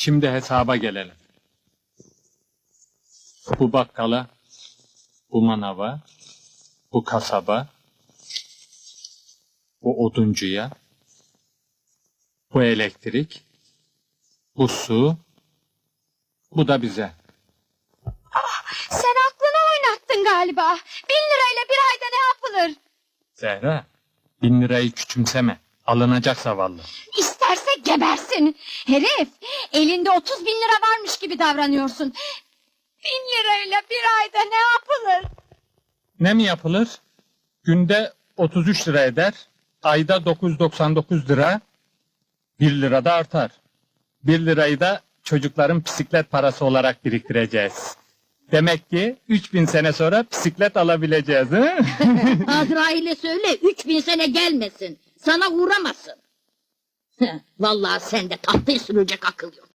Şimdi hesaba gelelim. Bu bakkala, bu manava, bu kasaba, bu oduncuya, bu elektrik, bu su, bu da bize. Sen aklını oynattın galiba. Bin lirayla bir ayda ne yapılır? Zehra, bin lirayı küçümseme. Alınacak zavallı. İsterse gebersin. Herif elinde otuz bin lira varmış gibi davranıyorsun. Bin lirayla bir ayda ne yapılır? Ne mi yapılır? Günde 33 lira eder. Ayda 999 lira. 1 lira da artar. 1 lirayı da çocukların bisiklet parası olarak biriktireceğiz. Demek ki 3000 sene sonra bisiklet alabileceğiz. Hı? Azrail'e söyle üç bin sene gelmesin. Sana uğramasın. Vallahi sende tahtayı sürecek akıl yok.